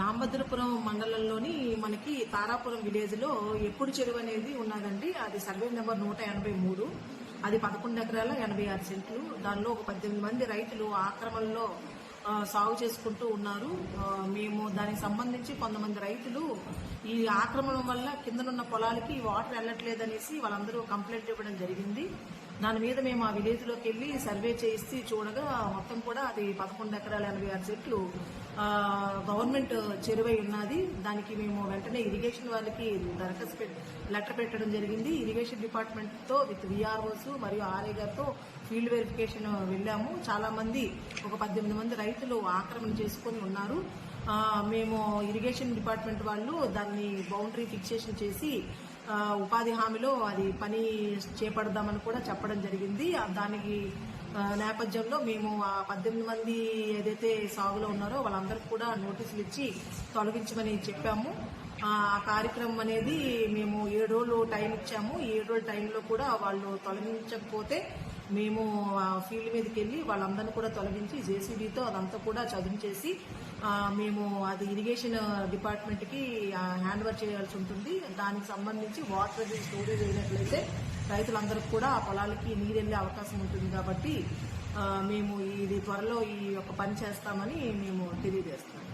రామభద్రపురం మండలంలోని మనకి తారాపురం విలేజ్లో ఎప్పుడు చెరువు అనేది ఉన్నదండి. అది సర్వే నెంబర్ నూట ఎనభై మూడు. అది పదకొండు ఎకరాల ఎనభై ఆరు సెంట్లు. దానిలో ఒక పద్దెనిమిది మంది రైతులు ఆక్రమణలో సాగు చేసుకుంటూ ఉన్నారు. మేము దానికి సంబంధించి కొంతమంది రైతులు ఈ ఆక్రమణం వల్ల కిందనున్న పొలాలకి వాటర్ వెళ్ళట్లేదనేసి వాళ్ళందరూ కంప్లైంట్ ఇవ్వడం జరిగింది. దాని మీద మేము ఆ విలేజ్లోకి వెళ్ళి సర్వే చేసి చూడగా మొత్తం కూడా అది పదకొండు ఎకరాల ఎనభై ఆరు చెట్లు గవర్నమెంట్ చెరువై ఉన్నది. దానికి మేము వెంటనే ఇరిగేషన్ వాళ్ళకి దరఖాస్తు లెటర్ పెట్టడం జరిగింది. ఇరిగేషన్ డిపార్ట్మెంట్తో విత్ విఆర్ఓస్ మరియు ఆర్ఏ గారితో ఫీల్డ్ వెరిఫికేషన్ వెళ్ళాము. చాలా మంది ఒక పద్దెనిమిది మంది రైతులు ఆక్రమణ చేసుకొని ఉన్నారు. మేము ఇరిగేషన్ డిపార్ట్మెంట్ వాళ్ళు దాన్ని బౌండరీ ఫిక్సేషన్ చేసి ఉపాధి హామీలో అది పని చేపడదామని కూడా చెప్పడం జరిగింది. దానికి నేపథ్యంలో మేము ఆ పద్దెనిమిది మంది ఏదైతే సాగులో ఉన్నారో వాళ్ళందరికీ కూడా నోటీసులు ఇచ్చి తొలగించమని చెప్పాము. ఆ కార్యక్రమం అనేది మేము ఏడు రోజులు టైం ఇచ్చాము. ఏడు రోజుల టైంలో కూడా వాళ్ళు తొలగించకపోతే మేము ఫీల్డ్ మీదకి వెళ్ళి వాళ్ళందరినీ కూడా తొలగించి జేసీబీతో అదంతా కూడా చదువు చేసి మేము అది ఇరిగేషన్ డిపార్ట్మెంట్కి హ్యాండ్ ఓవర్ చేయాల్సి ఉంటుంది. దానికి సంబంధించి వాటర్ స్టోరేజ్ అయినట్లయితే రైతులందరికీ కూడా ఆ పొలాలకి నీరు వెళ్ళే అవకాశం ఉంటుంది కాబట్టి మేము ఇది త్వరలో ఈ యొక్క పని చేస్తామని మేము తెలియజేస్తాం